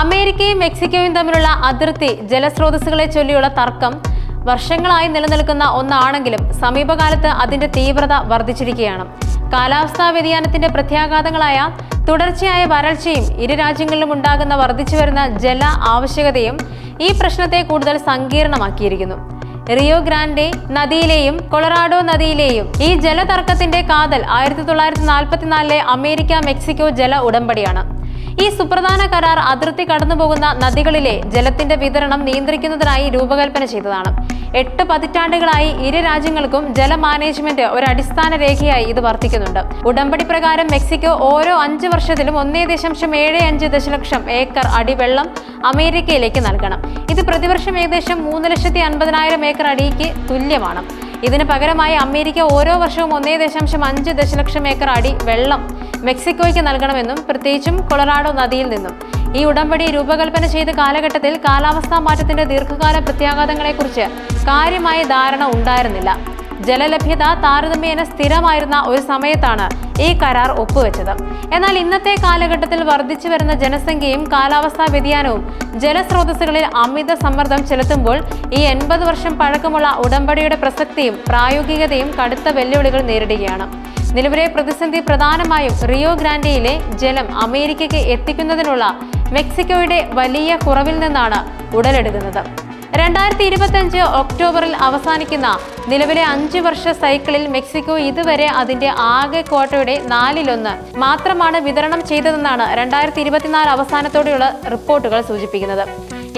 അമേരിക്കയും മെക്സിക്കോയും തമ്മിലുള്ള അതിർത്തി ജലസ്രോതസ്സുകളെ ചൊല്ലിയുള്ള തർക്കം വർഷങ്ങളായി നിലനിൽക്കുന്ന ഒന്നാണെങ്കിലും സമീപകാലത്ത് അതിന്റെ തീവ്രത വർദ്ധിച്ചിരിക്കുകയാണ്. കാലാവസ്ഥാ വ്യതിയാനത്തിന്റെ പ്രത്യാഘാതങ്ങളായ തുടർച്ചയായ വരൾച്ചയും ഇരു രാജ്യങ്ങളിലും ഉണ്ടാകുന്ന വർദ്ധിച്ചുവരുന്ന ജല ആവശ്യകതയും ഈ പ്രശ്നത്തെ കൂടുതൽ സങ്കീർണമാക്കിയിരിക്കുന്നു. റിയോ ഗ്രാൻഡെ നദിയിലെയും കൊളറാഡോ നദിയിലെയും ഈ ജലതർക്കത്തിന്റെ കാതൽ ആയിരത്തി തൊള്ളായിരത്തി നാൽപ്പത്തിനാലിലെ അമേരിക്ക മെക്സിക്കോ ജല ഉടമ്പടിയാണ്. ഈ സുപ്രധാന കരാർ അതിർത്തി കടന്നുപോകുന്ന നദികളിലെ ജലത്തിന്റെ വിതരണം നിയന്ത്രിക്കുന്നതിനായി രൂപകൽപ്പന ചെയ്തതാണ്. എട്ട് പതിറ്റാണ്ടുകളായി ഇരു രാജ്യങ്ങൾക്കും ജല മാനേജ്മെന്റ് ഒരു അടിസ്ഥാന രേഖയായി ഇത് വർത്തിക്കുന്നുണ്ട്. ഉടമ്പടി പ്രകാരം മെക്സിക്കോ ഓരോ അഞ്ച് വർഷത്തിലും ഒന്നേ ദശാംശം ഏഴ് അഞ്ച് ദശലക്ഷം ഏക്കർ അടിവെള്ളം അമേരിക്കയിലേക്ക് നൽകണം. ഇത് പ്രതിവർഷം ഏകദേശം മൂന്ന് ലക്ഷത്തി അൻപതിനായിരം ഏക്കർ അടിക്ക് തുല്യമാണ്. ഇതിന് പകരമായി അമേരിക്ക ഓരോ വർഷവും ഒന്നേ ദശാംശം അഞ്ച് ദശലക്ഷം ഏക്കർ അടി വെള്ളം മെക്സിക്കോയ്ക്ക് നൽകണമെന്നും പ്രത്യേകിച്ചും കൊളറാഡോ നദിയിൽ നിന്നും. ഈ ഉടമ്പടി രൂപകൽപ്പന ചെയ്ത കാലഘട്ടത്തിൽ കാലാവസ്ഥാ മാറ്റത്തിന്റെ ദീർഘകാല പ്രത്യാഘാതങ്ങളെക്കുറിച്ച് കാര്യമായ ധാരണ ഉണ്ടായിരുന്നില്ല. ജലലഭ്യത താരതമ്യേന സ്ഥിരമായിരുന്ന ഒരു സമയത്താണ് ഈ കരാർ ഒപ്പുവെച്ചത്. എന്നാൽ ഇന്നത്തെ കാലഘട്ടത്തിൽ വർദ്ധിച്ചു വരുന്ന ജനസംഖ്യയും കാലാവസ്ഥാ വ്യതിയാനവും ജലസ്രോതസ്സുകളിൽ അമിത സമ്മർദ്ദം ചെലുത്തുമ്പോൾ ഈ എൺപത് വർഷം പഴക്കമുള്ള ഉടമ്പടിയുടെ പ്രസക്തിയും പ്രായോഗികതയും കടുത്ത വെല്ലുവിളികൾ നേരിടുകയാണ്. നിലവിലെ പ്രതിസന്ധി പ്രധാനമായും റിയോ ഗ്രാൻഡയിലെ ജലം അമേരിക്കയ്ക്ക് എത്തിക്കുന്നതിനുള്ള മെക്സിക്കോയുടെ വലിയ കുറവിൽ നിന്നാണ് ഉടലെടുക്കുന്നത്. രണ്ടായിരത്തി ഇരുപത്തഞ്ച് ഒക്ടോബറിൽ അവസാനിക്കുന്ന നിലവിലെ അഞ്ച് വർഷ സൈക്കിളിൽ മെക്സിക്കോ ഇതുവരെ അതിന്റെ ആകെ ക്വാട്ടയുടെ നാലിലൊന്ന് മാത്രമാണ് വിതരണം ചെയ്തതെന്നാണ് രണ്ടായിരത്തി ഇരുപത്തിനാല് അവസാനത്തോടെയുള്ള റിപ്പോർട്ടുകൾ സൂചിപ്പിക്കുന്നത്.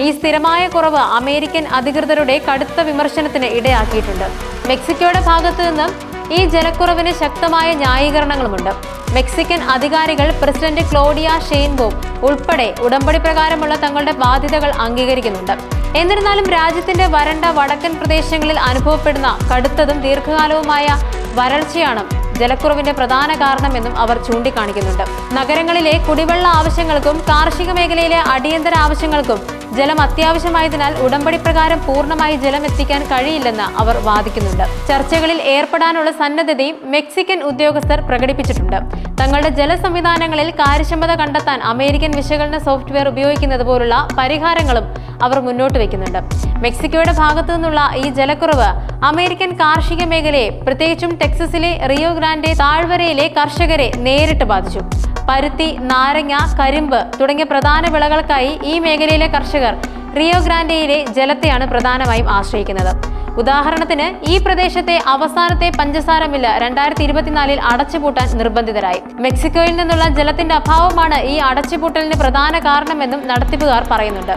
ഈ സ്ഥിരമായ കുറവ് അമേരിക്കൻ അധികൃതരുടെ കടുത്ത വിമർശനത്തിന് ഇടയാക്കിയിട്ടുണ്ട്. മെക്സിക്കോയുടെ ഭാഗത്തു നിന്നും ഈ ജലക്കുറവിന് ശക്തമായ ന്യായീകരണങ്ങളുമുണ്ട്. മെക്സിക്കൻ അധികാരികൾ പ്രസിഡന്റ് ക്ലോഡിയ ഷെയ്ൻബോം ഉൾപ്പെടെ ഉടമ്പടി പ്രകാരമുള്ള തങ്ങളുടെ ബാധ്യതകൾ അംഗീകരിക്കുന്നുണ്ട്. എന്നിരുന്നാലും രാജ്യത്തിന്റെ വരണ്ട വടക്കൻ പ്രദേശങ്ങളിൽ അനുഭവപ്പെടുന്ന കടുത്തതും ദീർഘകാലവുമായ വരൾച്ചയാണ് ജലക്കുറവിന്റെ പ്രധാന കാരണമെന്നും അവർ ചൂണ്ടിക്കാണിക്കുന്നുണ്ട്. നഗരങ്ങളിലെ കുടിവെള്ള ആവശ്യങ്ങൾക്കും കാർഷിക മേഖലയിലെ അടിയന്തര ആവശ്യങ്ങൾക്കും ജലം അത്യാവശ്യമായതിനാൽ ഉടമ്പടി പ്രകാരം പൂർണമായി ജലം എത്തിക്കാൻ കഴിയില്ലെന്ന് അവർ വാദിക്കുന്നുണ്ട്. ചർച്ചകളിൽ ഏർപ്പെടാനുള്ള സന്നദ്ധതയും മെക്സിക്കൻ ഉദ്യോഗസ്ഥർ പ്രകടിപ്പിച്ചിട്ടുണ്ട്. തങ്ങളുടെ ജല സംവിധാനങ്ങളിൽ കാര്യക്ഷമത കണ്ടെത്താൻ അമേരിക്കൻ വിശകലന സോഫ്റ്റ്വെയർ ഉപയോഗിക്കുന്നത് പോലുള്ള പരിഹാരങ്ങളും അവർ മുന്നോട്ട് വയ്ക്കുന്നുണ്ട്. മെക്സിക്കോയുടെ ഭാഗത്തു നിന്നുള്ള ഈ ജലക്കുറവ് അമേരിക്കൻ കാർഷിക മേഖലയെ പ്രത്യേകിച്ചും ടെക്സസിലെ റിയോ ഗ്രാൻഡെ താഴ്വരയിലെ കർഷകരെ നേരിട്ട് ബാധിച്ചു. പരുത്തി നാരങ്ങ കരിമ്പ് തുടങ്ങിയ പ്രധാന വിളകൾക്കായി ഈ മേഖലയിലെ കർഷകർ റിയോ ഗ്രാൻഡയിലെ ജലത്തെയാണ് പ്രധാനമായും ആശ്രയിക്കുന്നത്. ഉദാഹരണത്തിന് ഈ പ്രദേശത്തെ അവസാനത്തെ പഞ്ചസാര മില്ല് രണ്ടായിരത്തി ഇരുപത്തിനാലിൽ അടച്ചുപൂട്ടാൻ നിർബന്ധിതരായി. മെക്സിക്കോയിൽ നിന്നുള്ള ജലത്തിന്റെ അഭാവമാണ് ഈ അടച്ചുപൂട്ടലിന് പ്രധാന കാരണമെന്നും നടത്തിപ്പുകാർ പറയുന്നുണ്ട്.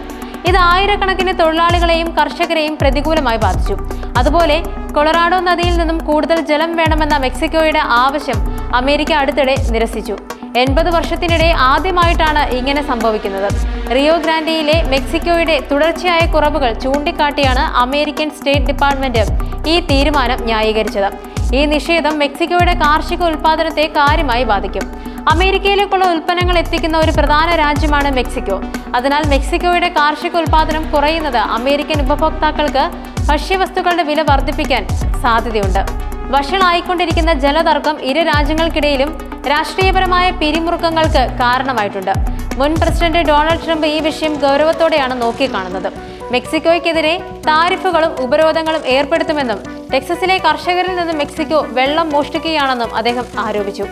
ഇത് ആയിരക്കണക്കിന് തൊഴിലാളികളെയും കർഷകരെയും പ്രതികൂലമായി ബാധിച്ചു. അതുപോലെ കൊളറാഡോ നദിയിൽ നിന്നും കൂടുതൽ ജലം വേണമെന്ന മെക്സിക്കോയുടെ ആവശ്യം അമേരിക്ക അടുത്തിടെ നിരസിച്ചു. എൺപത് വർഷത്തിനിടെ ആദ്യമായിട്ടാണ് ഇങ്ങനെ സംഭവിക്കുന്നത്. റിയോ ഗ്രാൻഡിയിലെ മെക്സിക്കോയുടെ തുടർച്ചയായ കുറവുകൾ ചൂണ്ടിക്കാട്ടിയാണ് അമേരിക്കൻ സ്റ്റേറ്റ് ഡിപ്പാർട്ട്മെന്റ് ഈ തീരുമാനം ന്യായീകരിച്ചത്. ഈ നിഷേധം മെക്സിക്കോയുടെ കാർഷിക ഉൽപാദനത്തെ കാര്യമായി ബാധിക്കും. അമേരിക്കയിലേക്കുള്ള ഉൽപ്പന്നങ്ങൾ എത്തിക്കുന്ന ഒരു പ്രധാന രാജ്യമാണ് മെക്സിക്കോ. അതിനാൽ മെക്സിക്കോയുടെ കാർഷിക ഉൽപാദനം കുറയുന്നത് അമേരിക്കൻ ഉപഭോക്താക്കൾക്ക് ഭക്ഷ്യവസ്തുക്കളുടെ വില വർദ്ധിപ്പിക്കാൻ സാധ്യതയുണ്ട്. വഷളായിക്കൊണ്ടിരിക്കുന്ന ജലതർക്കം ഇരു രാജ്യങ്ങൾക്കിടയിലും രാഷ്ട്രീയപരമായ പിരിമുറുക്കങ്ങൾക്ക് കാരണമായിട്ടുണ്ട്. മുൻ പ്രസിഡന്റ് ഡൊണാൾഡ് ട്രംപ് ഈ വിഷയം ഗൗരവത്തോടെയാണ് നോക്കിക്കാണുന്നത്. മെക്സിക്കോയ്ക്കെതിരെ താരിഫുകളും ഉപരോധങ്ങളും ഏർപ്പെടുത്തുമെന്നും ടെക്സസിലെ കർഷകരിൽ നിന്ന് മെക്സിക്കോ വെള്ളം മോഷ്ടിക്കുകയാണെന്നും അദ്ദേഹം ആരോപിച്ചു.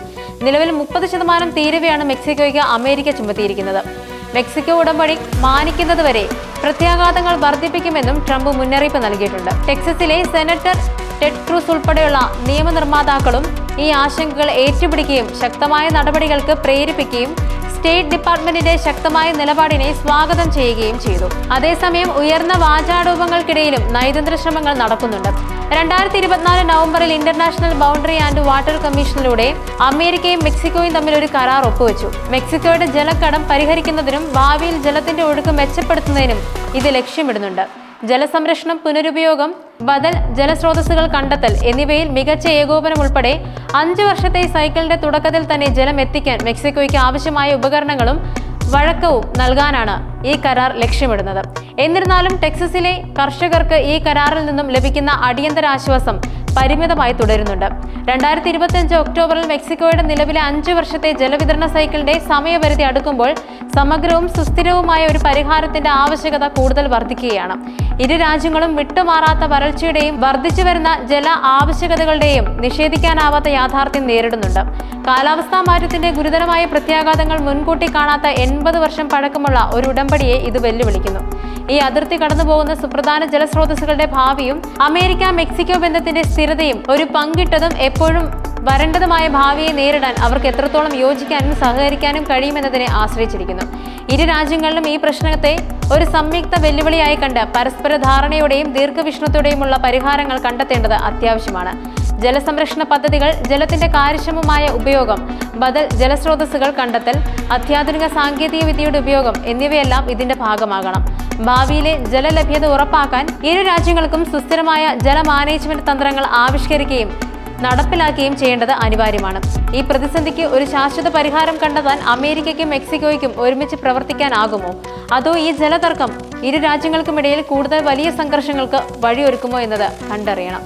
നിലവിൽ മുപ്പത് ശതമാനം തീരുവയാണ് മെക്സിക്കോയ്ക്ക് അമേരിക്ക ചുമത്തിയിരിക്കുന്നത്. മെക്സിക്കോ ഉടമ്പടി മാനിക്കുന്നതുവരെ പ്രത്യാഘാതങ്ങൾ വർദ്ധിപ്പിക്കുമെന്നും ട്രംപ് മുന്നറിയിപ്പ് നൽകിയിട്ടുണ്ട്. ടെക്സസിലെ സെനറ്റർ ടെഡ് ക്രൂസ് ഉൾപ്പെടെയുള്ള നിയമനിർമ്മാതാക്കളും ഈ ആശങ്കകൾ ഏറ്റുപിടിക്കുകയും ശക്തമായ നടപടികൾക്ക് പ്രേരിപ്പിക്കുകയും സ്റ്റേറ്റ് ഡിപ്പാർട്ട്മെന്റിന്റെ ശക്തമായ നിലപാടിനെ സ്വാഗതം ചെയ്യുകയും ചെയ്തു. അതേസമയം ഉയർന്ന വാചാരൂപങ്ങൾക്കിടയിലും നയതന്ത്ര ശ്രമങ്ങൾ നടക്കുന്നുണ്ട്. രണ്ടായിരത്തി ഇരുപത്തിനാല് നവംബറിൽ ഇന്റർനാഷണൽ ബൗണ്ടറി ആൻഡ് വാട്ടർ കമ്മീഷനിലൂടെ അമേരിക്കയും മെക്സിക്കോയും തമ്മിൽ ഒരു കരാർ ഒപ്പുവെച്ചു. മെക്സിക്കോയുടെ ജലക്കടം പരിഹരിക്കുന്നതിനും ഭാവിയിൽ ജലത്തിന്റെ ഒഴുക്ക് മെച്ചപ്പെടുത്തുന്നതിനും ഇത് ലക്ഷ്യമിടുന്നുണ്ട്. ജലസംരക്ഷണം പുനരുപയോഗം ബദൽ ജലസ്രോതസ്സുകൾ കണ്ടെത്തൽ എന്നിവയിൽ മികച്ച ഏകോപനം ഉൾപ്പെടെ അഞ്ചു വർഷത്തെ സൈക്കിളിന്റെ തുടക്കത്തിൽ തന്നെ ജലം എത്തിക്കാൻ മെക്സിക്കോയ്ക്ക് ആവശ്യമായ ഉപകരണങ്ങളും വഴക്കവും നൽകാനാണ് ഈ കരാർ ലക്ഷ്യമിടുന്നത്. എന്നിരുന്നാലും ടെക്സസിലെ കർഷകർക്ക് ഈ കരാറിൽ നിന്നും ലഭിക്കുന്ന അടിയന്തര ആശ്വാസം പരിമിതമായി തുടരുന്നുണ്ട്. രണ്ടായിരത്തി ഇരുപത്തിയഞ്ച് ഒക്ടോബറിൽ മെക്സിക്കോയുടെ നിലവിലെ അഞ്ച് വർഷത്തെ ജലവിതരണ സൈക്കിളിന്റെ സമയപരിധി അടുക്കുമ്പോൾ സമഗ്രവും സുസ്ഥിരവുമായ ഒരു പരിഹാരത്തിന്റെ ആവശ്യകത കൂടുതൽ വർദ്ധിക്കുകയാണ്. ഇരു രാജ്യങ്ങളും വിട്ടുമാറാത്ത വരൾച്ചയുടെയും വർദ്ധിച്ചു വരുന്ന ജല ആവശ്യകതകളുടെയും നിഷേധിക്കാനാവാത്ത യാഥാർത്ഥ്യം നേരിടുന്നുണ്ട്. കാലാവസ്ഥാ മാറ്റത്തിന്റെ ഗുരുതരമായ പ്രത്യാഘാതങ്ങൾ മുൻകൂട്ടി കാണാത്ത എൺപത് വർഷം പഴക്കമുള്ള ഒരു ഉടമ്പടിയെ ഇത് വെല്ലുവിളിക്കുന്നു. ഈ അതിർത്തി കടന്നുപോകുന്ന സുപ്രധാന ജലസ്രോതസ്സുകളുടെ ഭാവിയും അമേരിക്ക മെക്സിക്കോ ബന്ധത്തിന്റെ സ്ഥിരതയും ഒരു പങ്കിട്ടതും എപ്പോഴും വരണ്ടതുമായ ഭാവിയെ നേരിടാൻ അവർക്ക് എത്രത്തോളം യോജിക്കാനും സഹകരിക്കാനും കഴിയുമെന്നതിനെ ആശ്രയിച്ചിരിക്കുന്നു. ഇരു രാജ്യങ്ങളിലും ഈ പ്രശ്നത്തെ ഒരു സംയുക്ത വെല്ലുവിളിയായി കണ്ട് പരസ്പര ധാരണയോടെയും ദീർഘവിഷ്ണുത്തോടെയുമുള്ള പരിഹാരങ്ങൾ കണ്ടെത്തേണ്ടത് അത്യാവശ്യമാണ്. ജലസംരക്ഷണ പദ്ധതികൾ ജലത്തിന്റെ കാര്യക്ഷമമായ ഉപയോഗം ബദൽ ജലസ്രോതസ്സുകൾ കണ്ടെത്തൽ അത്യാധുനിക സാങ്കേതിക വിദ്യയുടെ ഉപയോഗം എന്നിവയെല്ലാം ഇതിന്റെ ഭാഗമാകണം. ഭാവിയിലെ ജലലഭ്യത ഉറപ്പാക്കാൻ ഇരു രാജ്യങ്ങൾക്കും സുസ്ഥിരമായ ജല മാനേജ്മെന്റ് തന്ത്രങ്ങൾ ആവിഷ്കരിക്കുകയും നടപ്പിലാക്കുകയും ചെയ്യേണ്ടത് അനിവാര്യമാണ്. ഈ പ്രതിസന്ധിക്ക് ഒരു ശാശ്വത പരിഹാരം കണ്ടെത്താൻ അമേരിക്കയ്ക്കും മെക്സിക്കോയ്ക്കും ഒരുമിച്ച് പ്രവർത്തിക്കാനാകുമോ? അതോ ഈ ജലതർക്കം ഇരു രാജ്യങ്ങൾക്കുമിടയിൽ കൂടുതൽ വലിയ സംഘർഷങ്ങൾക്ക് വഴിയൊരുക്കുമോ എന്നത് കണ്ടറിയണം.